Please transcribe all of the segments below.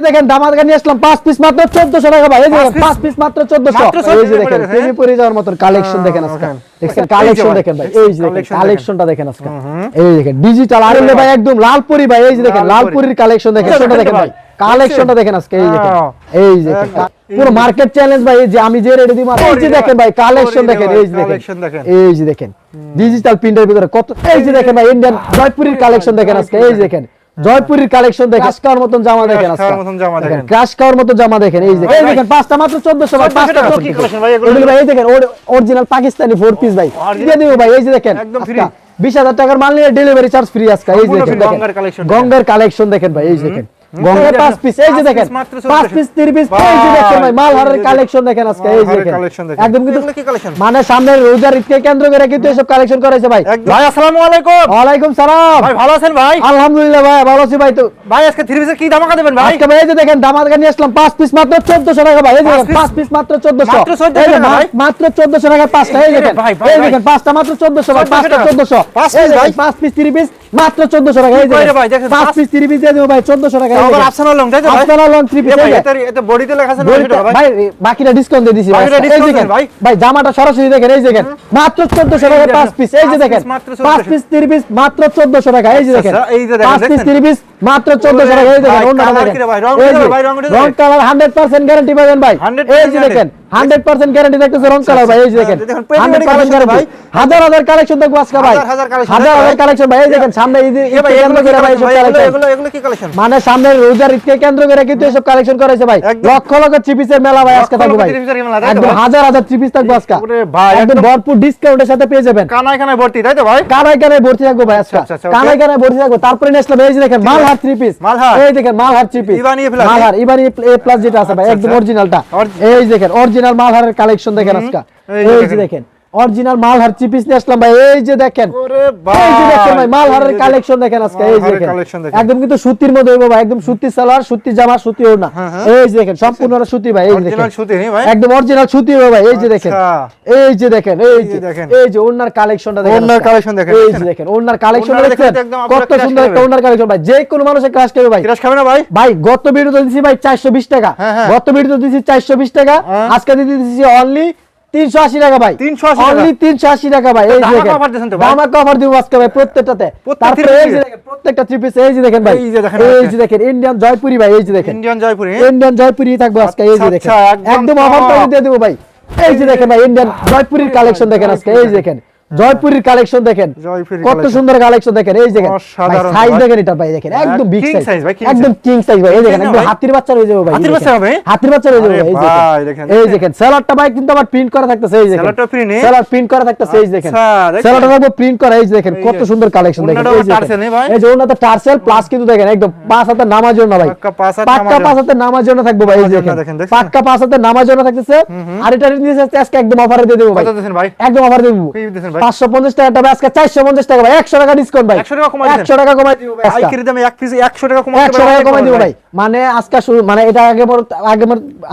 দেখেন দামাদা নিয়ে আসলাম পাঁচ পিস মাত্র চোদ্দশো টাকা ভাই দেখেন, পাঁচ পিস মাত্র চোদ্দশো 1400 এই যে দেখেন হ্যাঁ? যাওয়ার মতন কালেকশন দেখেন আজকে হ্যাঁ, যে কালেকশন দেখেন ভাই এই যে দেখেন কালেকশনটা দেখেন আজকে এই দেখেন ডিজিটাল আর ভাই একদম লালপুরি ভাই এই যে দেখেন লালপুরির কালেকশন দেখেন দেখেন সেটা দেখেন ভাই, কালেকশনটা দেখেন আজকে এই দেখেন হ্যাঁ। এই যে পুরো মার্কেট চ্যালেঞ্জ ভাই এই যে আমি যে রেডি দিই এই যে দেখেন ভাই কালেকশন দেখেন এই যে দেখেন দেখেন। এই যে দেখেন ডিজিটাল প্রিন্টের ভিতরে কত এই যে দেখেন ভাই ইন্ডিয়ান জয়পুরের কালেকশন দেখেন আজকে এই যে দেখেন জয়পুরের কালেকশন দেখেন। ক্রাশ খাওয়ার মতন জামা দেখেন আজকে। মতন জামা দেখেন। ক্রাশ খাওয়ার মতো জামা দেখেন। এই দেখেন এই দেখেন পাঁচটা মাত্র 1400 ভাই পাঁচটা তো কি কালেকশন ভাই? এগুলো? ভাই এই দেখেন অরিজিনাল পাকিস্তানি ফোর পিস ভাই? দিয়ে দিব ভাই এই যে দেখেন একদম ফ্রি 20000 টাকার মাল নিয়ে ডেলিভারি চার্জ ফ্রি আজকে এই যে দেখেন গঙ্গার কালেকশন গঙ্গার কালেকশন দেখেন ভাই এই যে দেখেন। গঙ্গার পাঁচ পিস এই যে দেখেন পাঁচ পিস 3 পিস এই যে দেখেন ভাই মাল হারের কালেকশন দেখেন আজকে এই যে দেখেন একদম কিন্তু? মানে সামনে রোজার ঈদকে কেন্দ্র করে কিন্তু এসব কালেকশন করেছে ভাই ভাই আসসালামু আলাইকুম ওয়ালাইকুম সালাম ভাই ভালো আছেন ভাই আলহামদুলিল্লাহ ভাই ভালো আছি ভাই তো ভাই আজকে থ্রি পিসের কি ধামাকা দেবেন ভাই আজকে ভাই এই যে দেখেন দামাদা নিয়ে আসলাম পাঁচ পিস মাত্র 1400 টাকা ভাই এই যে পাঁচ দেখেন, পাঁচ পিস মাত্র 1400 মাত্র 1400 এই যে? মাত্র 1400 টাকা পাঁচটা এই দেখেন এই দেখেন পাঁচটা মাত্র 1400 ভাই পাঁচটা 1400 পাঁচ দেখেন, ভাই? পাঁচ পিস 3 পিস মাত্র 1400 টাকা এই কি কয় রে দেখেন ভাই, দেখেন, পাঁচ পাঁচ- পিস 3 পিস দিয়ে দেবো ভাই 1400 টাকা আবার দেখেন। লং তাই তো ভাই আফসানা লং 3 পিস ভাই এই যে। এতে এতে বডিতে লেখা আছে বইটা- 900 টাকা ভাই ভাই বাকিটা ডিসকাউন্ট দিয়ে দিছি ভাই এই দেখেন দেন ভাই। ভাই জামাটা সরাসরি দেখেন এই দেখেন মাত্র 1400 টাকা এই পাঁচ পিস এই যে দেখেন piece মাত্র পাঁচ 1400 পিস 3 পিস মাত্র 1400 টাকা এই যে দেখেন আচ্ছা, এই যে দেখেন, পাঁচ পিস 3 পিস মাত্র 1400 টাকা এই দেখেন দেখেন রে যে? কালার 100% গ্যারান্টি পাবেন ভাই এই যে guarantee। দেখেন 100% গ্যারান্টি দেখতেছে রং কালার ভাই এই দেখেন। দেখুন, পেটি পেটি 100% collection guarantee। ভাই। হাজার হাজার কালেকশন দেখব আজকে ভাই। হাজার হাজার। কালেকশন ভাই এই দেখেন সামনে মানে সামনে রোজার ঈদকে কেন্দ্র করে কিন্তু এসব কালেকশন করেছে ভাই। লক্ষ লক্ষ চিপিসের মেলা ভাই আজকে থাকবে ভাই। একদম হাজার হাজার চিপিস থাকবে আজকে। ভাই, একদম ভরপুর ডিসকাউন্টের সাথে পেয়ে যাবেন। কানায় কানায় ভর্তি তাই তো ভাই? কানায় কানায় ভর্তি থাকব ভাই আজকে। আচ্ছা, আচ্ছা, okay. কানায় কানায় ভর্তি থাকব। তারপরে আসলাম এই দেখেন মালহার থ্রি পিস মালহার। এই দেখেন মালহার থ্রি পিস মালহার ইবানি এ প্লাস যেটা আছে ভাই আচ্ছা, একদম আচ্ছা। অরিজিনালটা এই দেখেন অরিজিনাল মালহারের কালেকশন দেখেন আজকে। এই যে দেখেন। অরিজিনাল মালহার থ্রি পিস নিয়ে আসলাম ভাই এই যে দেখেন এই যে দেখেন ভাই মালহারের কালেকশন দেখেন আজকে এই যে দেখেন একদম কিন্তু সুতির মধ্যে হইবো ভাই একদম সুতি সালোয়ার সুতি জামা সুতি ওড়না হ্যাঁ, হ্যাঁ। এই যে দেখেন সম্পূর্ণ সুতি ভাই এই যে দেখেন Original সুতি, হ্যাঁ ভাই? একদম অরিজিনাল সুতি হবে ভাই এই যে দেখেন আচ্ছা। এই যে দেখেন এই যে। এই যে ওড়নার কালেকশনটা দেখেন ওড়নার আজকে। collection দেখেন, এই যে দেখেন ওড়নার কালেকশন দেখেন কত সুন্দর একটা খাবে। ওড়নার কালেকশন ভাই যে কোনো মানুষের ক্রাশ করবে ভাই কিরাস খাবে না ভাই ভাই গত ভিডিওতে দিছি ভাই 420 টাকা হ্যাঁ, হ্যাঁ। গত ভিডিওতে দিছি 420 টাকা হ্যাঁ। আজকে দিয়ে দিছি অনলি 380 টাকা ভাই। 380 টাকা। অনলি 380 টাকা ভাই এই দেখেন। offer দিয়েছেন তো ভাই। ধামাকা offer দিব আজকে ভাই প্রত্যেকটাতে। প্রত্যেক তারপরে three এই piece যে এ? দেখেন প্রত্যেকটা থ্রি পিস এই যে দেখেন ভাই। এই যে দেখেন ইন্ডিয়ান জয়পুরি ভাই এই যে দেখেন। ইন্ডিয়ান জয়পুরি ইন্ডিয়ান জয়পুরি থাকবে আজকে এই যে আচ্ছা, দেখেন। আচ্ছা, একদম একদম। অফার দিয়ে দেবো ভাই। এই যে দেখেন ভাই ইন্ডিয়ান জয়পুরির কালেকশন দেখেন আজকে এই যে দেখেন। জয়পুরির কালেকশন দেখেন কত সুন্দর কালেকশন দেখেন এই যে দেখেন সাইজ দেখেন এটা ভাই দেখেন একদম বিগ সাইজ ভাই, একদম কিং সাইজ ভাই এই দেখেন একদম হাতির বাচ্চা হয়ে যাবে ভাই হাতির বাচ্চা হবে? হাতির বাচ্চা হয়ে যাবে ভাই, দেখেন এই দেখেন। সেলারটা ভাই কিন্তু আবার প্রিন্ট করা থাকতেছে এই দেখেন সেলারটা print, এ? সেলার প্রিন্ট করা থাকতেছে এই দেখেন? সেলারটা থাকবে প্রিন্ট করা এই দেখেন কত সুন্দর কালেকশন দেখেন এই দেখেন। ভাই? এই যে ওনাতে টার্সেল প্লাস কিন্তু দেখেন একদম পাঁচ হাতে নামার জন্য ভাই পাক্কা পাঁচ হাত নামার জন্য। থাকবে ভাই এই দেখেন? পাক্কা পাঁচ হাতে নামার জন্য থাকতেছে আর এটা নিয়ে আজকে একদম অফারে দিয়ে দেবো ভাই কত দিয়েছেন ভাই? একদম অফার দেবো কি দিয়েছেন ভাই? পাঁচশো পঞ্চাশ টাকা টাকা আজকে চারশো পঞ্চাশ টাকা ভাই। একশো টাকা ডিসকাউন্ট ভাই। 100 টাকা কমাই? একশো টাকা কমাই দিব ভাই। আইকির দামে এক পিস 100 টাকা একশো টাকা কমাই দিব ভাই। মানে আজকে শুরু মানে এটা আগে আগে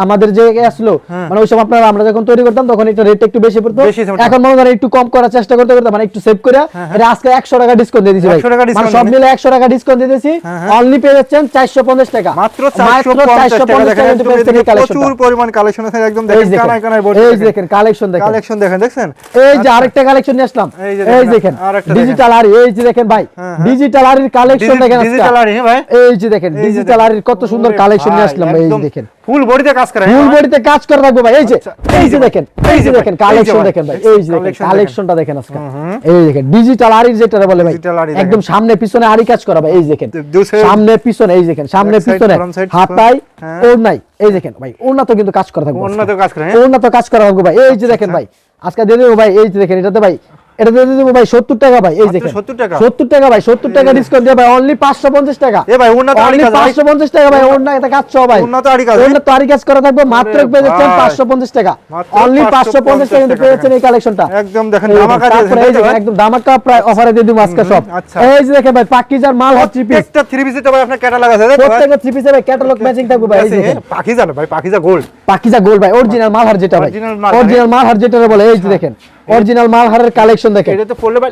আমাদের যে আসলো হ্যাঁ। মানে ওই সময় আপনারা আমরা যখন তৈরি করতাম তখন এটা রেট একটু বেশি পড়তো। এখন মনে করেন একটু কম করার চেষ্টা করতে করতে মানে একটু সেভ করে এটা আজকে একশো টাকা ডিসকাউন্ট দিয়ে ভাই। মানে সব মিলে একশো টাকা ডিসকাউন্ট দিয়ে দিয়েছি হ্যাঁ, হ্যাঁ। অনলি পেয়ে যাচ্ছেন চারশো পঞ্চাশ টাকা। মাত্র 450 টাকা। প্রচুর পরিমাণ কালেকশন আছে একদম দেখেন দেখেন, কানায় কানায় ভর্তি এই দেখেন। দেখেন কালেকশন দেখেন। কালেকশন দেখেন দেখছেন? এই যে আরেকটা কালেকশন নিয়ে আসলাম। এই দেখেন, দেখেন ডিজিটাল আর এই যে দেখেন ভাই হ্যাঁ, হ্যাঁ। ডিজিটাল আরির কালেকশন দেখেন ডিজিটাল আর ভাই। এই যে দেখেন ডিজিটাল দেখেন। আরির কত সুন্দর কালেকশন নিয়ে আসলাম ভাই এই যে দেখেন ফুল বডিতে কাজ করে ফুল হ্যাঁ বডিতে কাজ করে থাকব ভাই এই যে আচ্ছা, এই যে যে দেখেন এই যে দেখেন যে কালেকশন দেখেন ভাই এই যে দেখেন কালেকশনটা দেখেন আজকে। এই দেখেন ডিজিটাল আরির যেটা বলে ভাই একদম সামনে পিছনে আরি কাজ করা ভাই এই যে দেখেন সামনে পিছনে এই দেখেন সামনে পিছনে হাতায় হ্যাঁ। ওর নাই এই দেখেন ভাই ওনা তো কিন্তু কাজ করা থাকবে আজকে। ওড়নাতেও কাজ করে, হ্যাঁ? ওড়না তো কাজ করা থাকবে ভাই এই যে দেখেন ভাই আজকে দিয়ে দেবো ভাই এই যে দেখেন এটাতে ভাই এটা দিয়ে দেবো ভাই সত্তর টাকা ভাই এই দেখেন 70 টাকা? সত্তর টাকা ভাই সত্তর টাকা ডিসকাউন্ট দিয়ে ভাই অনলি পাঁচশো পঞ্চাশ টাকা এ ভাই, ওড়না তো আরি Only কাজ ভাই। 550 টাকা ভাই ওড়না এটা কাজ সহ ভাই ওড়না তো আরি কাজ? তো আরি কাজ করা থাকবে মাত্র পেয়ে যাচ্ছেন ভাই। 550 টাকা মাত্র অনলি 550 টাকা পেয়ে যাচ্ছেন এই কালেকশনটা একদম দেখেন ধামাকা এই দেখেন, একদম ধামাকা প্রায় অফারে দিয়ে দিব আজকে সব আচ্ছা। এই যে দেখেন ভাই পাকিজার মাল হট থ্রি পিস প্রত্যেকটা থ্রি পিসের ভাই আপনার ক্যাটালগ আছে তাই তো ভাই? প্রত্যেকটা থ্রি পিসে ভাই ক্যাটালগ ম্যাচিং থাকবে ভাই এই দেখেন? ভাই পাখিজা গোল্ড পাকিজা ভাই অরিজিনাল মালহার যেটা ভাই মালহার, অরিজিনাল যেটা বলে এই যে দেখেন অরিজিনাল মালহারের কালেকশন দেখেন। এটা তো পড়লে ভাই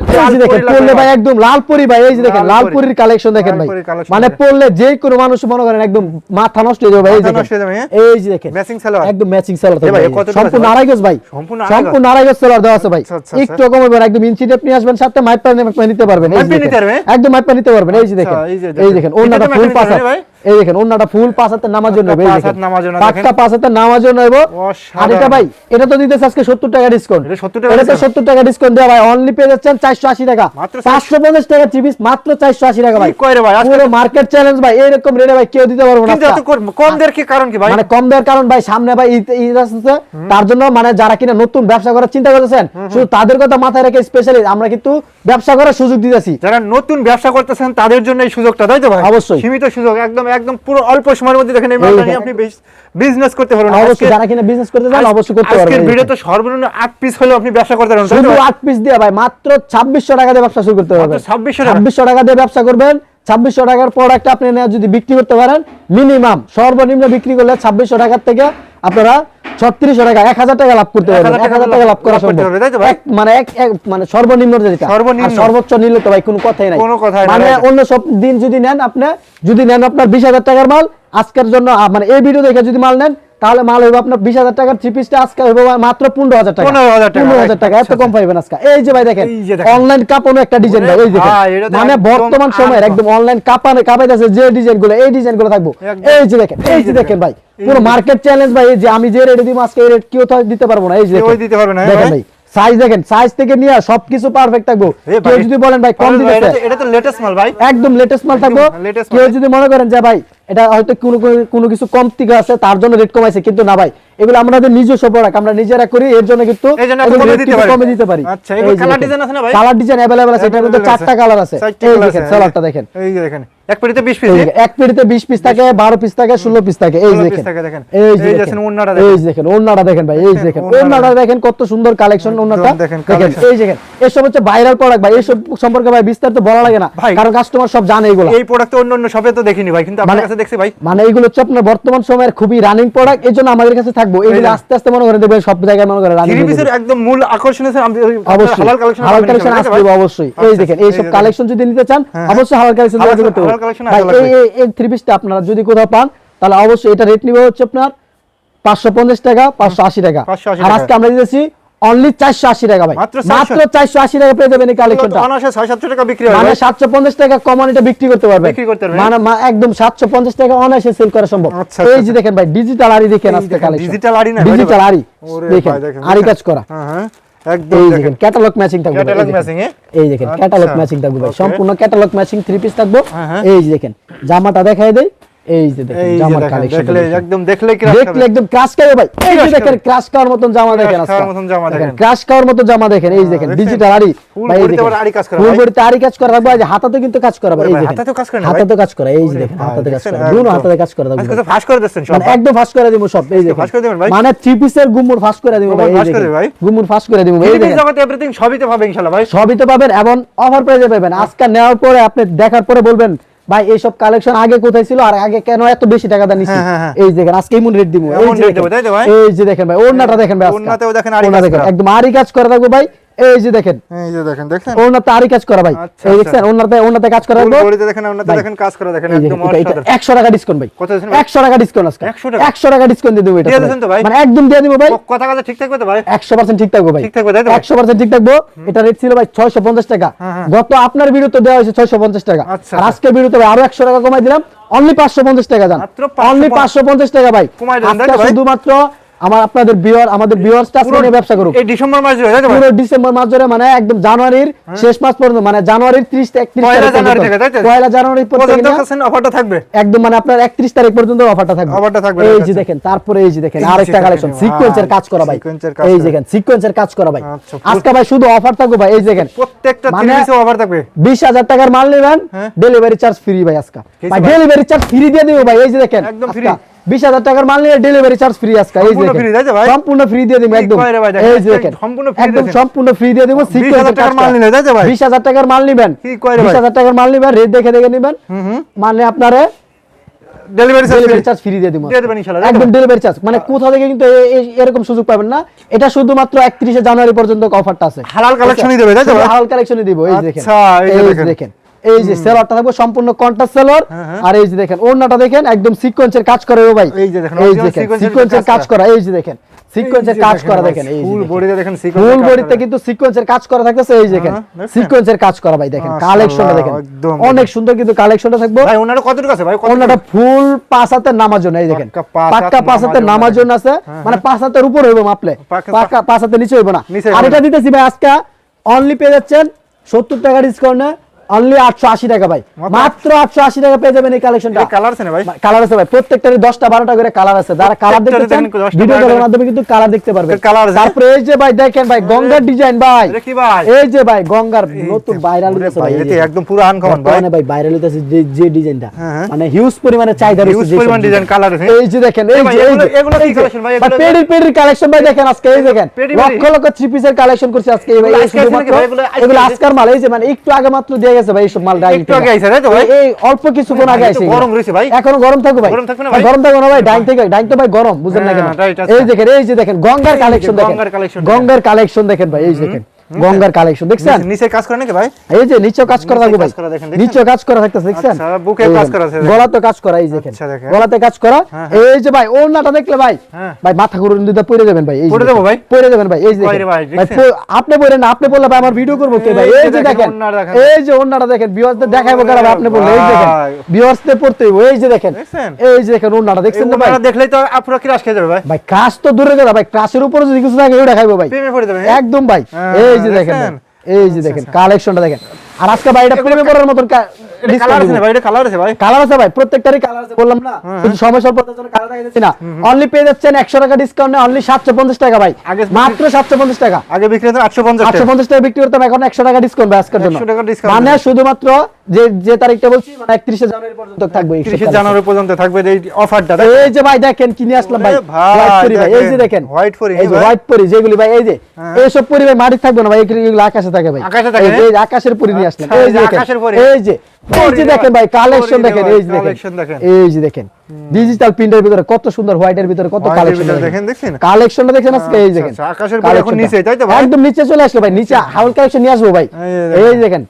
পড়লে ভাই একদম লাল পরি ভাই এই যে দেখেন লাল লালপরি। পরির কালেকশন দেখেন ভাই। মানে পড়লে যে কোনো মানুষ মনে করেন একদম মাথা নষ্ট হয়ে যাবে ভাই এই দেখেন? এই যে দেখেন। ম্যাচিং সালোয়ার একদম ম্যাচিং সেলার কত সম্পূর্ণ আছে? ভাই? সম্পূর্ণ আড়াই গজ। সম্পূর্ণ আড়াই গজ সেলার দেওয়া আছে ভাই। একটু কম হবে একদম ইঞ্চি টেপ নিয়ে আসবেন সাথে মাইপ নিতে পারবেন? একদম মাইপ নিতে পারবেন। এই যে দেখেন। এই দেখেন। এটাতে ফুল মাইপ এই দেখেন ওন্নাটা ফুল পাঁচ হাতের নামার জন্য পাঁচটা এই পাঁচ দেখেন। হাত নামার জন্য নেব অসাধারণ। আর এটা ভাই এটা তো দিতেছে আজকে সত্তর টাকা ডিসকাউন্ট এটা 70 টাকা এটা তো সত্তর টাকা ডিসকাউন্ট দেওয়া ভাই অনলি পেয়ে যাচ্ছেন চারশো আশি টাকা। পাঁচশো পঞ্চাশ টাকা চিপিস মাত্র চারশো আশি টাকা ভাই। পুরো মার্কেট চ্যালেঞ্জ ভাই রেটে ভাই কেউ দিতে পারব না। কম- দেওয়ার কি কারণ কি ভাই? মানে কম দেওয়ার কারণ ভাই সামনে ভাই ঈদ আসছে তার জন্য মানে যারা কিনা নতুন ব্যবসা করার চিন্তা করতেছেন শুধু তাদের কথা মাথায় রেখে স্পেশালি আমরা কিন্তু ব্যবসা করার সুযোগ দিতেছি। যারা নতুন ব্যবসা করতেছেন তাদের জন্য এই সুযোগটা তাই তো ভাই? অবশ্যই। সীমিত সুযোগ একদম একদম পুরো অল্প সময়ের মধ্যে দেখেন এই মালটা নিয়ে আপনি বিজনেস করতে পারবেন। অবশ্যই যারা কিনা বিজনেস করতে চান অবশ্যই করতে আজকের ভিডিও তো সর্বনিম্ন 8 পিস আপনি ব্যবসা করতে পারবেন। শুধু 8 পিস দিয়ে ভাই মাত্র ছাব্বিশশো টাকা দিয়ে ব্যবসা শুরু করতে পারবেন। 2600 টাকা? দিয়ে ব্যবসা করবেন। ছাব্বিশশো টাকার প্রোডাক্ট আপনি যদি বিক্রি করতে পারেন মিনিমাম সর্বনিম্ন বিক্রি করলে ছাব্বিশশো টাকার থেকে আপনারা ছত্রিশশো টাকা এক হাজার টাকা লাভ করতে পারবেন এক হাজার টাকা লাভ করা সম্ভব। মানে এক এক- মানে সর্বনিম্ন যেটা। সর্বনিম্ন। সর্বোচ্চ নিলে তো ভাই কোনো কথাই নাই। কোনো কথাই মানে অন্য সব দিন যদি নেন আপনি যদি নেন আপনার বিশ হাজার টাকার মাল আজকের জন্য মানে এই ভিডিও দেখে যদি মাল নেন তাহলে মাল হইব আপনার বিশ হাজার টাকার থ্রি পিসটা আজকে হইব মাত্র পনেরো হাজার টাকা। 15,000 টাকা, পনেরো হাজার টাকা এত কম পাইবেন আজকে। এই যে ভাই দেখেন। অনলাইন কাপানো একটা ডিজাইন ভাই এই দেখেন। মানে বর্তমান সময়ের একদম অনলাইন কাপানো কাপাইতেছে যে ডিজাইনগুলো এই ডিজাইনগুলো থাকব এই যে দেখেন এই যে দেখেন ভাই পুরো মার্কেট চ্যালেঞ্জ ভাই এই যে আমি যে রেট দিব আজকে এই রেট কেউ দিতে পারব না। এই যে দিতে পারবে না, দেখেন ভাই। সাইজ দেখেন সাইজ থেকে নিয়ে সবকিছু পারফেক্ট থাকব। কেউ যদি বলেন ভাই কম ভাই, এটা তো- লেটেস্ট মাল ভাই। একদম লেটেস্ট মাল থাকব। কেউ যদি মনে করেন যে ভাই এটা হয়তো কোনো কোনো- কিছু কমতি আছে তার জন্য রেট কমাইছে কিন্তু না ভাই। এগুলো আমাদের নিজস্ব প্রোডাক্ট আমরা নিজেরা করি এর জন্য কিন্তু এই জন্য এত এগুলো কমে rate দিতে কিন্তু পারি। কমে দিতে পারি আচ্ছা, এগুলো colour design আছে না ভাই? কালার ডিজাইন अवेलेबल আছে এটার মধ্যে Available চারটা আছে। কালার আছে চারটে এই colour দেখেন আছে, সালোয়ারটা দেখেন এই যে দেখেন এক পেটিতে 20 পিস এই দেখেন, এক পেটিতে 20 পিস থাকে 12 পিস থাকে 16 পিস থাকে এই 16 দেখেন piece থাকে, দেখেন। এই এই যে যে দেখেন দেখেন, ওড়নাটা এই দেখেন। যে দেখেন ওড়নাটা দেখেন ভাই এই যে দেখেন ওড়নাটা ওড়নাটা দেখেন কত সুন্দর কালেকশন ওড়নাটা দেখেন, দেখেন collection। এই দেখেন এসব হচ্ছে ভাইরাল প্রোডাক্ট ভাই এসব সম্পর্কে ভাই বিস্তারিত বলা লাগে না ভাই, কারণ কাস্টমার সব জানে এগুলো এই প্রোডাক্ট অন্য অন্য শপে তো দেখিনি ভাই কিন্তু আপনার মানে- কাছে দেখছি ভাই মানে এগুলো হচ্ছে আপনার বর্তমান সময়ের খুবই রানিং প্রোডাক্ট এই জন্য আমাদের কাছে থাকব এগুলো। আস্তে আস্তে মনে করেন দেবেন সব জায়গায় মনে করেন রানিং থ্রি পিসের একদম মূল আকর্ষণ আছে আমি অবশ্যই। হালাল কালেকশন হালাল কালেকশন আসবে অবশ্যই। এই দেখেন এই সব কালেকশন যদি নিতে চান হ্যাঁ। অবশ্যই হালাল কালেকশন হালাল- করতে হবে এই এই- এই থ্রি পিসটা আপনারা যদি কোথাও পান তাহলে অবশ্যই এটা রেট নিবে হচ্ছে আপনার 550 টাকা 580 টাকা। 580 আর টাকা। আজকে আমরা দিতেছি অনলি 480 টাকা ভাই মাত্র 400 মাত্র 480 টাকা পেয়ে যাবেন এই কালেকশনটা টাকা বিক্রি হয় মানে ভাই। 750 টাকা কমন এটা বিক্রি করতে পারবে বিক্রি করতে পারবে। মানে একদম 750 টাকা সেল করা সম্ভব আচ্ছা, এই আচ্ছা, যে দেখেন ভাই ডিজিটাল আরি দেখেন আজকে কালেকশন আরি না ডিজিটাল। আরি দেখেন আরি কাজ করা হ্যাঁ, হ্যাঁ, একদম দেখেন। দেখেন ক্যাটালগ ম্যাচিং থাকবে ভাই, এই Catalog দেখেন। matching, এ? এই দেখেন আচ্ছা। ক্যাটালগ ম্যাচিং থাকবে ভাই সম্পূর্ণ ক্যাটালগ ম্যাচিং থ্রি পিস থাকব। এই যে দেখেন জামাটা দেখাই দেই এই যে দেখেন জামার কালেকশন দেখলে একদম দেখলে একদম ক্রাশ খাবে ভাই। এই যে দেখেন ক্রাশ খাওয়ার মতন জামা দেখেন মতন জামা দেখেন। ক্রাশ খাওয়ার মতো জামা দেখেন। এই দেখেন ডিজিটাল Full ভাই এই দেখেন আরি কাজ করা ফুল ভাই। বডিতে আরি কাজ করা হাতাতে কিন্তু কাজ করা ভাই এই দেখেন হাতাতেও কাজ করে না হাতাতে কাজ করা এই যে দেখেন হাতাতে কাজ? করা দুনো হাতাতে কাজ করা আজকে ফাঁস করে দিচ্ছেন সব। মানে একদম ফাঁস করে দিব সব। এই দেখেন। ফাঁস করে দিবেন ভাই? মানে থ্রি পিসের গুমুর ফাঁস করে দিব ভাই ফাঁস করে ভাই? গুমুর ফাঁস করে দিব এই দেখেন। জগতে এভরিথিং সবই তো পাবে ইনশাআল্লাহ ভাই। সবই তো পাবেন এবং অফার প্রাইজে পাবেন। আজকে নেওয়ার পরে আপনি দেখার পরে বলবেন ভাই এইসব কালেকশন আগে কোথায় ছিল আর আগে কেন এত বেশি টাকা দাম নিছি হ্যাঁ, হ্যাঁ, হ্যাঁ। এই দেখেন আজকে এমন রেট দিব এই যে দেখেন ভাই? এই যে দেখেন ভাই ওড়নাটা দেখেন ভাই। ওড়নাতেও দেখেন দেখেন। একদম আরি কাজ করে থাকবে ভাই এই যে দেখেন। এই যে দেখেন আরি কাজ করা ভাই। আচ্ছা, এই আচ্ছা। ওড়নাতে ওড়নাতে কাজ করা দেখেন ওনাতে দেখেন কাজ করে দেখেন একদম দেখেন, এটা- এটা অসাধারণ। 100 টাকা ডিসকাউন্ট ভাই। কত দিয়েছেন 100 টাকা ডিসকাউন্ট আজকে। 100 টাকা? 100 টাকা ডিসকাউন্ট দিয়ে দেবো এটা দিয়ে তো ভাই? মানে একদম দিয়ে দিব ভাই। কথা কথা ঠিক থাকবে তো ভাই? 100% ঠিক থাকবে ভাই। ঠিক থাকবে, তাই তো 100% ঠিক থাকব। এটা রেট ছিল ভাই 650 টাকা। হ্যাঁ, হ্যাঁ। গত আপনার ভিডিওতে দেওয়া হয়েছে 650 টাকা। আচ্ছা, আর ভিডিওতে ভাই আরও 100 টাকা কমাই দিলাম। অনলি 550 টাকা জান। মাত্র 550 অনলি 550 টাকা আজকে ভাই? শুধুমাত্র আমার আপনাদের ভিউয়ার আমাদের ভিউয়ার্সটা আজকে ব্যবসা করুক। এই ডিসেম্বর মাস তো পুরো ডিসেম্বর মাস ধরে মানে একদম জানুয়ারির শেষ মাস পর্যন্ত মানে জানুয়ারির 30 থেকে 31 পয়লা জানুয়ারি থেকে, তাই তো? পয়লা জানুয়ারি পর্যন্ত পর্যন্ত অফারটা থাকবে? একদম মানে আপনার 31 তারিখ পর্যন্ত অফারটা থাকবে। অফারটা থাকবে, এই যে দেখেন তারপরে এই যে দেখেন আরেকটা কালেকশন সিকোয়েন্সের কাজ করা ভাই। সিকোয়েন্সের কাজ এই করা। দেখেন সিকোয়েন্সের কাজ করা ভাই। আচ্ছা, আজকে ভাই শুধু অফার থাকবে ভাই এই যে দেখেন। প্রত্যেকটা মানে তিরিশে অফার থাকবে। 20000 টাকার মাল নেবেন হ্যাঁ। ডেলিভারি চার্জ ফ্রি ভাই আজকে। ভাই ডেলিভারি চার্জ ফ্রি দিয়ে দিব ভাই এই যে দেখেন একদম আজকে। Free। 20000 টাকার মাল নিলে ডেলিভারি চার্জ ফ্রি আজকে এই যে সম্পূর্ণ ফ্রি দিয়ে দিব একদম। এই যে একদম দেখেন। সম্পূর্ণ free একদম সম্পূর্ণ ফ্রি দিয়ে দিব 20,000 টাকার মাল? 20000 টাকার মাল নেবেন। কি কয় রে ভাই? 20000 টাকার মাল নেবেন রেট দেখে দেখে নেবেন। মানে আপনারে ডেলিভারি চার্জ চার্জ ফ্রি দিয়ে দিব। দিয়ে দেবেন ইনশাআল্লাহ, একদম ডেলিভারি চার্জ মানে কোথাও থেকে কিন্তু এরকম সুযোগ পাবেন না। এটা শুধুমাত্র একত্রিশে জানুয়ারি পর্যন্ত অফারটা আছে। হালাল কালেকশনই দেবে? হালাল কালেকশনই দিব এই দেখেন। আচ্ছা, এই দেখেন। দেখেন এই যে সেলারটা থাকবে সম্পূর্ণ কন্ট্রাস্ট সেলর। আর এই যে দেখেন ওড়নাটা দেখেন একদম সিকোয়েন্সের কাজ করে ও ভাই। এই যে দেখেন, দেখেন সিকোয়েন্সের কাজ করা এই যে দেখেন সিকোয়েন্সের কাজ করা দেখেন এই ফুল বডিতে দেখেন ফুল বডিতে কিন্তু সিকোয়েন্সের কাজ করা থাকতেছে এই দেখেন হ্যাঁ, সিকোয়েন্সের কাজ করা ভাই দেখেন কালেকশনটা দেখেন। অনেক সুন্দর কিন্তু কালেকশনটা থাকবে। ভাই ওনারা কতটুকু আছে ভাই? কত ফুল নামার জন্য এই দেখেন। পাক্কা নামার জন্য আছে হ্যাঁ, মানে পাঁচ হাতের উপর হইব মাপলে। পাক্কা- পাক্কা পাঁচ হাতের নিচে হইব না। আর এটা দিতেছি ভাই আজকে অনলি পেয়ে যাচ্ছেন সত্তর টাকা ডিসকাউন্টে অনলি আটশো আশি টাকা ভাই। মাত্র- মাত্র আটশো আশি টাকা পেয়ে যাবেন এই কালেকশনটা। কালার আছে না ভাই? কালার আছে ভাই। প্রত্যেকটারই করে কালার আছে। যারা কালার দেখতে চান ভিডিও কলের মাধ্যমে কিন্তু কালার দেখতে পারবেন। তারপরে এই যে ভাই দেখেন ভাই গঙ্গার ডিজাইন ভাই। কি ভাই? এই যে ভাই গঙ্গার নতুন ভাইরাল ভাই এতে একদম পুরো আনকমন ভাই বর্তমানে ভাই। ভাইরাল হইতাছে যে যে ডিজাইনটা হ্যাঁ, হ্যাঁ। মানে হিউজ পরিমাণে চাহিদা রয়েছে যে পরিমাণ design colour আছে। এই যে দেখেন এই যে এগুলো- কি collection ভাই? এগুলো- পেডির পেডির কালেকশন ভাই দেখেন আজকে এই দেখেন। লক্ষ লক্ষ থ্রি পিসের কালেকশন করছে আজকে এই ভাই? এগুলো? আজকার মাল এই যে মানে একটু আগে মাত্র দিয়ে গেছে ভাই সব মাল ডাইনিং একটু আগে আইছে, তাই তো ভাই? এই অল্প কিছুক্ষণ আগে আইছে গরম রয়েছে ভাই। এখনও গরম থাকো ভাই গরম থাকবে না ভাই? গরম থাকো না ভাই ডাইন থেকে ডাইন তো ভাই গরম বুঝেন না কেন হ্যাঁ, আচ্ছা। এই দেখেন এই যে দেখেন গঙ্গার কালেকশন দেখেন গঙ্গার কালেকশন গঙ্গার কালেকশন দেখেন ভাই এই দেখেন গঙ্গার কালেকশন দেখছেন নিচে- নিচে কাজ করে নাকি ভাই এই যে নিচেও কাজ করা নিচে থাকবে ভাই করা দেখেন? নিচেও কাজ করা থাকতেছে দেখছেন আচ্ছা, এই কাজ দেখেন। করা আছে, দেখেন। গলাতে কাজ করা এই দেখেন আচ্ছা, দেখেন। গলাতে কাজ করা হ্যাঁ, এই যে ভাই ওড়নাটা দেখলে ভাই হ্যাঁ। ভাই মাথা ঘুরে দিতে পড়ে যাবেন ভাই এই যে দেখেন। দেবো ভাই? পরে যাবেন ভাই এই যে দেখেন ভাই, আপনি পরে না আপনি বললে ভাই আমার ভিডিও করব কে ভাই এই এই যে যে দেখেন, দেখেন দেখেন। এই যে ওড়নাটা দেখেন ভিউয়ারদের দেখাইবো কারণ ওরে আপনি বললে এই দেখেন ভাই। ভিউয়ারসদের পড়তে হইবো এই যে দেখেন? এই যে দেখেন ওড়নাটা দেখছেন না ভাই দেখলেই তো আপুরা কি রাশ খেয়ে যাবে ভাই ভাই ক্রাশ তো দূরে গেল ভাই ক্রাশের উপরে যদি কিছু থাকে ওটা খাইবো ভাই প্রেমে পড়ে যাবে একদম ভাই হ্যাঁ, এই যে দেখেন এই যে দেখেন কালেকশনটা দেখেন। আর আজকে ভাই এটা প্রেমে পড়ার মতন কালার আছে ভাই এটা কালার আছে ভাই। কালার আছে ভাই প্রত্যেকটারই কালার আছে বললাম না। কিন্তু সময় স্বল্পতার জন্য কালার দেখা না। অনলি পেয়ে যাচ্ছেন একশো টাকা ডিসকাউন্টে অনলি সাতশো পঞ্চাশ টাকা ভাই। মাত্র সাতশো পঞ্চাশ টাকা। আগে বিক্রি হতো টাকা। করতাম এখন একশো টাকা ডিসকাউন্ট ভাই আজকের জন্য। 100 টাকা discount মানে শুধুমাত্র যে যে তারিখটা বলছি মানে একত্রিশে জানুয়ারি পর্যন্ত থাকবে এই সব তিরিশে collection। জানুয়ারি পর্যন্ত থাকবে এই অফারটা এই যে ভাই দেখেন কিনে আসলাম ভাই ভাই, এই যে দেখেন, পরি, এই যে ভাই। হোয়াইট পরি যেগুলি ভাই এই যে হ্যাঁ। এইসব পরি ভাই মাটি থাকবে না ভাই এগুলো আকাশে থাকে ভাই আকাশে থাকে, এই যে- আকাশের পরি নিয়ে আসলাম আচ্ছা, এই যে দেখেন আকাশের পরি। এই যে এই যে দেখেন ভাই কালেকশন দেখেন এই যে দেখেন। এই যে দেখেন ডিজিটাল প্রিন্টের ভিতরে কত সুন্দর হোয়াইটের ভিতরে কত কালেকশন দেখেন, দেখছেন? কালেকশনটা দেখেন আজকে এই আচ্ছা, দেখেন। আচ্ছা, আকাশের পরি এখন নিচে, তাই তো ভাই? একদম নিচে চলে আসলো ভাই নিচে হাউল কালেকশন নিয়ে আসব ভাই। এই দেখেন। দেখেন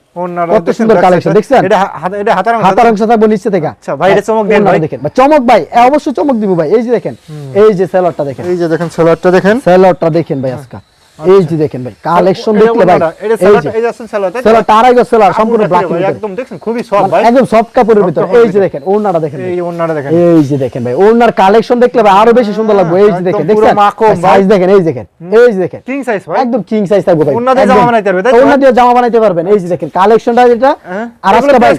কত সুন্দর কালেকশন দেখছেন? এটা এটা হাতার অংশ, হাতার অংশ থাকব নিচে থেকে। আচ্ছা, ভাই, এটা চমক দেন ভাই। দেখেন ভাই, চমক ভাই এ অবশ্যই চমক দিব ভাই এই যে দেখেন এই যে সেলরটা দেখেন। এই যে দেখেন সেলারটা দেখেন। সেলরটা দেখেন ভাই আজকে। এই যে দেখেন ভাই কালেকশন দেখলে ভাই এই যে। এই যে আসলে সেলার, তাই তো? সেলরটা আড়াই গজ সেলর সম্পূর্ণ ব্ল্যাক একদম খুবই সফট ভাই। একদম সফট কাপড়ের ভিতর। এই যে দেখেন ওড়নাটা দেখেন এই দেখেন। এই যে দেখেন ভাই ওড়নার কালেকশন দেখলে ভাই আরও বেশি সুন্দর লাগবে। এই যে দেখেন দেখছেন? সাইজ দেখেন এই যে দেখেন এই যে দেখেন। কিং সাইজ ভাই। একদম কিং সাইজ থাকবে ভাই। ওড়না দিয়ে জামা বানাইতে পারবে, তাই তো? ওড়না দিয়ে জামা বানাইতে পারবেন। এই যে দেখেন কালেকশনটা যেটা হ্যাঁ। আর আজকে ভাই?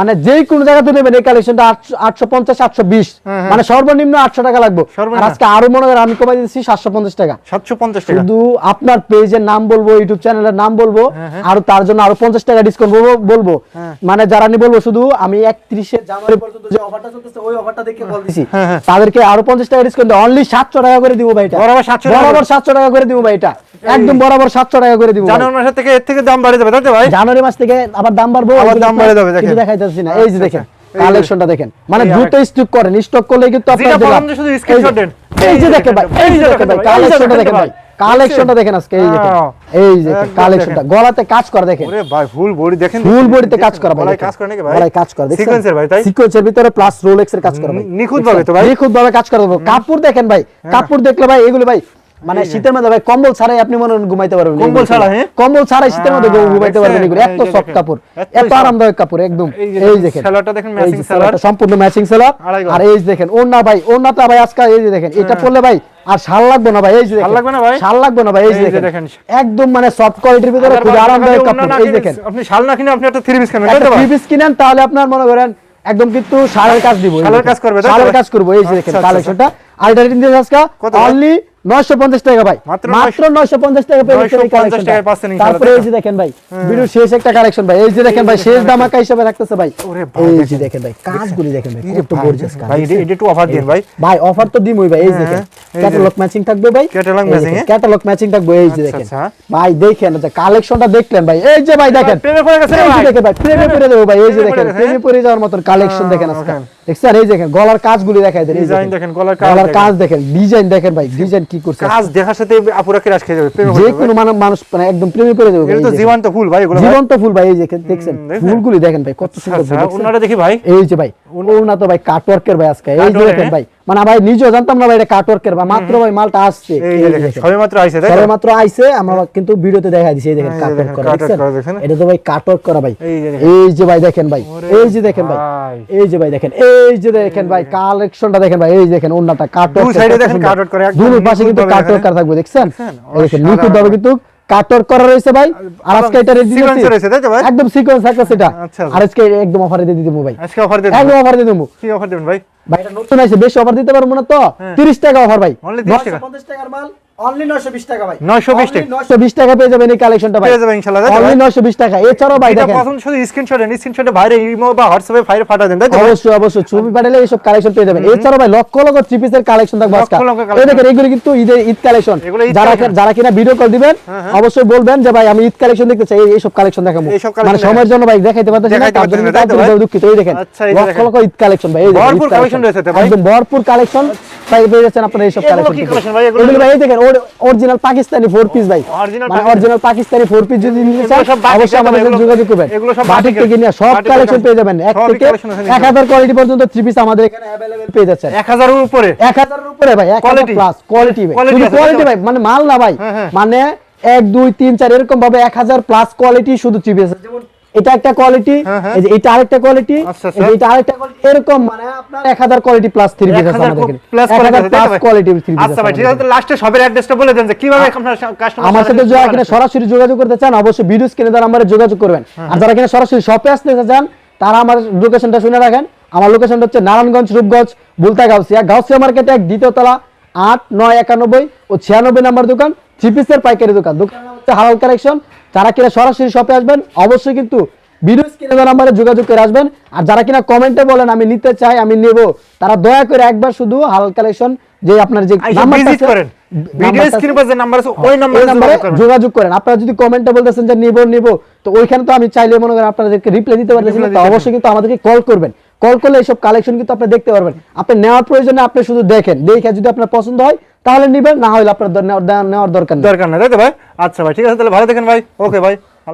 মানে যে কোন জায়গাতে নেবেন এই কালেকশনটা আটশো পঞ্চাশ আটশো বিশ। হ্যাঁ, হ্যাঁ। মানে সর্বনিম্ন আটশো টাকা লাগবে। আর আজকে আরও মনে করেন আমি কমাই দিচ্ছি সাতশো পঞ্চাশ টাকা। সাতশো পঞ্চাশ টাকা। শুধু আপনার পেজের নাম বলব ইউটিউব চ্যানেলের নাম বলব আর তার জন্য আরও পঞ্চাশ টাকা ডিসকাউন্ট বলব বলব হ্যাঁ। মানে যারা নি বলব শুধু আমি একত্রিশে জানুয়ারি পর্যন্ত যে অফারটা চলতেছে ওই অফারটা দেখে বল দিছি হ্যাঁ, হ্যাঁ। তাদেরকে আরও পঞ্চাশ টাকা ডিসকাউন্ট অনলি সাতশো টাকা করে দিব ভাই এটা বরাবর 700 টাকা বরাবর সাতশো টাকা করে দিব ভাই এটা একদম বরাবর সাতশো টাকা করে দিব জানুয়ারি মাসের থেকে এর থেকে দাম বাড়ে যাবে তাই ভাই জানুয়ারি মাস থেকে আবার দাম বাড়বো আবার দাম বাড়ে যাবে, দেখেন। দেখাই যাচ্ছে না এই যে আচ্ছা, দেখেন আচ্ছা। কালেকশনটা দেখেন মানে দ্রুত স্টক করেন স্টক করলে কিন্তু শুধু এই যে- দেন। এই যে দেখেন ভাই এই যে দেখেন ভাই কালেকশনটা দেখেন ভাই। কালেকশনটা দেখেন আজকে এই দেখেন হ্যাঁ। এই যে একদম কালেকশনটা গলাতে কাজ করা দেখেন। ওরে ভাই ফুল বডি দেখেন ফুল বডিতে কাজ করা ভাই কাজ করে নাকি ভাই? ভাই কাজ করা দেখেন সিকোয়েন্সের ভাই তাই? সিকোয়েন্সের ভিতরে প্লাস রোলেক্সের কাজ করা ভাই। নিখুঁত ভাবে তো ভাই? নিখুঁত ভাবে কাজ করা দেবো কাপড় দেখেন ভাই হ্যাঁ। কাপড় দেখলে ভাই এগুলো ভাই মানে শীতের মধ্যে ভাই কম্বল ছাড়াই আপনি মনে ঘুমাইতে পারবেন কম্বল ছাড়া, হ্যাঁ? কম্বল ছাড়াই শীতের মধ্যে হ্যাঁ, ঘুমাইতে পারবেন? এগুলো এত সফট কাপড় এত আরামদায়ক কাপড় একদম এই দেখেন, সেলারটা দেখেন, matching সেলার। সম্পূর্ণ ম্যাচিং সেলার আর এই দেখেন ওন্না ভাই ওন্নাটা ভাই আজকে এই যে দেখেন এটা পরলে ভাই আর শাল লাগবে না ভাই এই যে দেখেন শাল লাগবে না ভাই? শাল লাগবে না ভাই এই যে দেখেন। একদম মানে সফট কোয়ালিটির ভিতরে খুব আরামদায়ক কাপড় এই দেখেন আপনি শাল না কিনে আপনি একটা থ্রি পিস কেনেন? থ্রি পিস কিনেন তাহলে আপনার মনে করেন একদম কিন্তু শালের কাজ দিব শালের কাজ করবে, শালের কাজ করব এই যে দেখেন আচ্ছা, আচ্ছা, কালেকশনটা আলটারেটিং দিয়ে আজকে অনলি নয়শো পঞ্চাশ টাকা ভাই মাত্র মাত্র নয়শো পঞ্চাশ টাকা পেয়ে যাচ্ছেন এই 950 collection টা। পাচ্ছেন তারপরে এই যে দেখেন ভাই ভিডিও শেষ একটা কালেকশন ভাই এই যে দেখেন ভাই শেষ দামাকা হিসেবে রাখতেছে ভাই এই যে দেখেন। ভাই কাজগুলি দেখেন ভাই কত গর্জিয়াস কাজ ভাই এটা এটা একটু অফার দিন ভাই ভাই অফার তো দিমই ভাই এই হ্যাঁ, দেখেন ক্যাটালগ ম্যাচিং থাকবে ভাই Catalog matching, হ্যাঁ? ক্যাটালগ ম্যাচিং থাকবে এই যে আচ্ছা, দেখেন আচ্ছা। ভাই দেখেন কালেকশনটা দেখলেন ভাই এই যে ভাই দেখেন প্রেমে পড়ে গেছে ভাই। দেখেন ভাই প্রেমে পড়ে যাব ভাই এই যে দেখেন প্রেমে পড়ে যাওয়ার মতন কালেকশন দেখেন আজকে দেখছেন এই দেখেন গলার কাজগুলি দেখাই দেন এই দেখেন, গলার। কাজ দেখেন ডিজাইন দেখেন ভাই ডিজাইন কি করছে কাজ দেখার সাথে আপুরা কি রাশ খেয়ে যাবে যে কোনো মানুষ মানুষ মানে একদম প্রেমে পড়ে যাবে এটা তো জীবন্ত ফুল ভাই এগুলো। জীবন্ত ফুল ভাই এই যে দেখেন? ফুলগুলি দেখেন ভাই কত সুন্দর ওনাটা দেখি ভাই এই যে ভাই ওনা তো ভাই কাটওয়ার্কের ভাই আজকে এই যে দেখেন হ্যাঁ? ভাই মানে ভাই নিজেও জানতাম না ভাই এটা কাটওয়ার্কের ভাই মাত্র ভাই মালটা আসছে। এই সবে মাত্র আইছে তাই তো? সবে মাত্র আইছে আমরা কিন্তু ভিডিওতে দেখা দিছি এই দেখেন কাটওয়ার্ক করা দেখছেন? এটা তো ভাই কাটওয়ার্ক করা ভাই। এই যে ভাই দেখেন ভাই এই যে দেখেন ভাই। এই যে ভাই দেখেন এই যে দেখেন ভাই কালেকশনটা দেখেন ভাই এই দেখেন ওন্নাটা কাটওয়ার্ক দুই এ দেখেন করা, দুই পাশে কিন্তু কাটওয়ার্ক করা থাকবে দেখছেন? দেখেন কিন্তু কাটওয়ার্ক করা রয়েছে ভাই। আর আজকে এটা Sequence রয়েছে, তাই তো ভাই? একদম সিকোয়েন্স থাকছে সেটা। আচ্ছা, আচ্ছা। আর আজকে একদম অফারে দিয়ে দিবো ভাই। আজকে অফার দেন একদম অফার দিয়ে দেবো। কি অফার দেবেন ভাই? ভাই এটা নতুন আছে বেশি অফার দিতে পারব না তো। হ্যাঁ। 30 টাকা অফার ভাই। Only 30 টাকা? 950 টাকার মাল। অনলি 920 টাকা ভাই। 920 টাকা? 920 টাকা পেয়ে যাবেন এই কালেকশনটা ভাই। পেয়ে যাবেন ইনশাআল্লাহ, অনলি 920 টাকা। এছাড়াও ভাই দেখেন। পছন্দ শুধু স্ক্রিনশট দেন স্ক্রিনশটে বাইরে ইমো বা হোয়াটসঅ্যাপে ফাইল পাঠা দেন তাই তো অবশ্যই অবশ্যই। ছবি পাঠালে এইসব কালেকশন পেয়ে যাবেন। এছাড়াও ভাই লক্ষ লক্ষ থ্রি পিসের কালেকশন থাকবে আজকে। এই দেখেন এগুলো কিন্তু ঈদের ঈদ কালেকশন যারা যারা কিনা ভিডিও কল দিবেন হ্যাঁ, হ্যাঁ। অবশ্যই বলবেন যে ভাই আমি ঈদ কালেকশন দেখতে চাই এই সব কালেকশন দেখাবো। এইসব মানে সময়ের জন্য ভাই দেখাইতে পারতেছি না তার জন্য? তার দুঃখিত। এই দেখেন আচ্ছা, লক্ষ লক্ষ ঈদ কালেকশন ভাই এই ভরপুর ঈদ রয়েছে ভাই? একদম ভরপুর কালেকশন পেয়ে যাচ্ছেন আপনারা এইসব কালেকশন ভাই? এগুলো- এগুলো ভাই দেখেন অরিজিনাল পাকিস্তানি ফোর পিস ভাই। মানে অরিজিনাল পাকিস্তানি ফোর পিস যদি নিতে চান অবশ্যই আমাদের সাথে যোগাযোগ করবেন। বাটিক থেকে নিয়ে সব কালেকশন পেয়ে যাবেন। এক থেকে collection আছে এক হাজার কোয়ালিটি পর্যন্ত থ্রি পিস আমাদের এখানে পেয়ে যাচ্ছে 1000 এর উপরে। উপরে ভাই। প্লাস কোয়ালিটি ভাই। শুধু কোয়ালিটি ভাই মানে মাল না ভাই। হ্যাঁ, হ্যাঁ। মানে এক দুই তিন চার এরকম ভাবে এক হাজার প্লাস কোয়ালিটি শুধু পিস যেমন এটা একটা কোয়ালিটি হ্যাঁ, হ্যাঁ। এটা আরেকটা কোয়ালিটি আচ্ছা, আচ্ছা। এটা আরেকটা কোয়ালিটি এরকম মানে আপনার এক হাজার কোয়ালিটি প্লাস থ্রি পিস আছে আমাদের প্লাস কোয়ালিটি পিস আচ্ছা ভাই ঠিক আছে লাস্টে সবের অ্যাড্রেসটা বলে দেন যে কীভাবে আপনার কাস্টমার আমার সাথে যারা কিনা সরাসরি যোগাযোগ করতে চান অবশ্যই ভিডিও স্ক্রিনে দ্বারা আমার যোগাযোগ করবেন। আর যারা কিনা সরাসরি শপে আসতে চান তারা আমার লোকেশনটা শুনে রাখেন। আমার লোকেশনটা হচ্ছে নারায়ণগঞ্জ রূপগঞ্জ বুলতা গাউসিয়া। গাউসিয়া মার্কেটে এক দ্বিতীয় তলা আট নয় একানব্বই ও ছিয়ানব্বই নাম্বার দোকান থ্রি পিসের পাইকারি দোকান। দোকান হচ্ছে হালাল কালেকশন যারা কিনা সরাসরি শপে আসবেন অবশ্যই কিন্তু ভিডিও স্ক্রিনে নাম্বারে যোগাযোগ করে আসবেন। আর যারা কিনা কমেন্টে বলেন আমি নিতে চাই আমি নেব তারা দয়া করে একবার শুধু হাল কালেকশন যে আপনার যে নাম্বারটা ভিজিট করেন। ভিডিও স্ক্রিনে পাশে নাম্বার আছে ওই নাম্বারে যোগাযোগ করবেন যোগাযোগ করেন। আপনারা যদি কমেন্টে বলতেছেন যে নিব নিব তো ওইখানে তো আমি চাইলে মনে করেন আপনাদেরকে রিপ্লাই দিতে পারতেছি না তো অবশ্যই কিন্তু আমাদেরকে কল করবেন। কল করলে এইসব কালেকশন কিন্তু আপনি দেখতে পারবেন। আপনি নেওয়ার প্রয়োজনে আপনি শুধু দেখেন, দেখে যদি আপনার পছন্দ হয়, তাহলে নিবেন, না হলে আপনার নেওয়ার দরকার নেই। দরকার নেই, তাই ভাই? আচ্ছা ভাই, ঠিক আছে, তাহলে ভালো দেখেন ভাই। ওকে ভাই